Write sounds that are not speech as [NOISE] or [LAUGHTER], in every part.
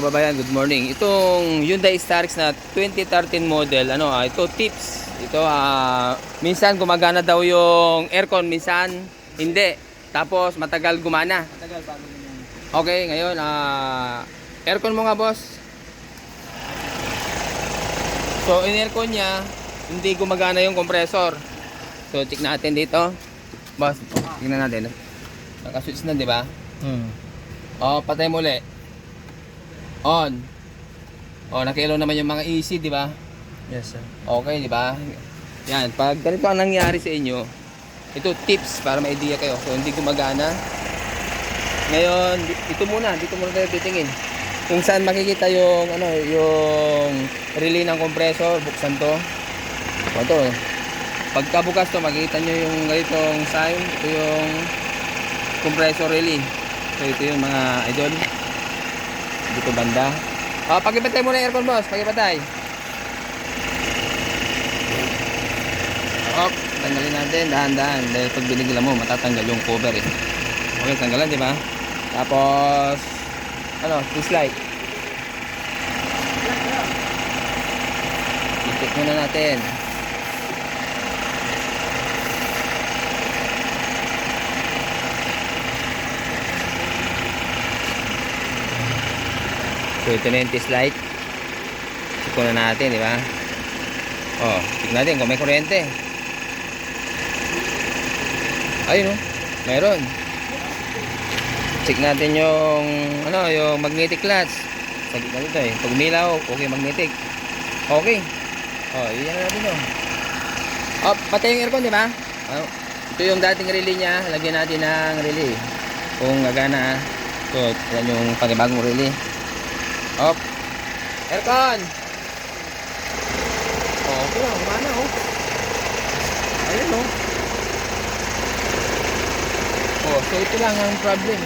mga kababayan, good morning. Itong Hyundai Starex na 2013 model, ano, ah, ito tips. Ito ah minsan gumagana daw yung aircon, minsan hindi. Tapos matagal gumana. Tagal bago Okay, ngayon ah aircon mo nga, boss. So, in aircon niya, hindi gumagana yung compressor. So, check natin dito. Boss, tingnan natin. Naka-switch na, di ba? Hmm. Oh, patay mo ulit. On. Oh, nakilaw naman yung mga AC, di ba? Yes, sir. Okay, di ba? Yan, pag ganito ang nangyari sa inyo, ito tips para may idea kayo. So, hindi gumagana. Ngayon, dito muna, dito muna tayo titingin. Kung saan makikita yung ano, yung relay ng compressor, buksan to. O to. Pagkabukas to, makikita nyo yung ganitong sign. Ito yung compressor relay. So, ito yung mga idol. Dito banda. Ah, pagipatay mo na yung aircon, boss. Pagipatay. Op, tanggalin natin dahan-dahan dahil pag binigla mo matatanggal yung cover eh. Okay, tanggalan, di ba? Tapos ano, twist light. Muna natin. So ito na yung test. Check muna natin, di ba? Oh, tignan natin kung may kuryente. Ayun oh, meron. Check natin yung ano, yung magnetic clutch. Sa gitna dito eh. Pag umilaw, okay magnetic. Okay. Oh, iyan na natin oh. Oh, patay yung aircon, di ba? Oh, ito yung dating relay niya. Lagyan natin ng relay. Kung gagana. So, yan yung panibagong relay. Op. Aircon! Oh, okay lang. Kumana oh. Ayun oh. Oh, so ito lang ang problem.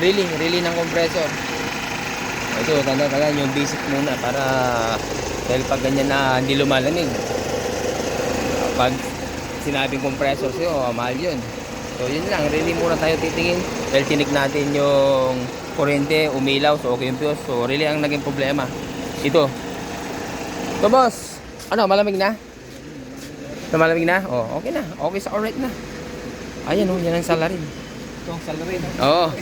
Really, really ng compressor. Ito, tanda-tanda yung basic muna para dahil pag ganyan na hindi lumalamig. Pag sinabing compressor sa'yo, oh, mahal yun. So yun lang, really muna tayo titingin dahil tinik natin yung kuryente, umilaw, so okay yung fuse. So really ang naging problema. Ito. So boss, ano, malamig na? Na malamig na? Oh, okay na. Okay sa alright na. Ayan oh, yan ang salarin. Ito ang salary, no? Oo. [LAUGHS]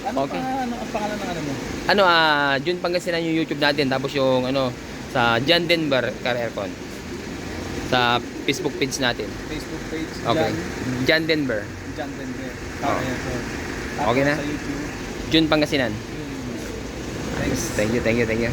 Ano Okay. pa, ano, ang pangalan ng ano mo? ano ah, Jun Pangasinan yung YouTube natin tapos yung ano sa Jan Denver Car Aircon. Sa Facebook page natin. Facebook page. Okay. Denver. Jan, Jan Denver. Oo. Okay, so, Okay na? Sa YouTube. Jun Pangasinan. Thanks. Thank you, thank you, thank you.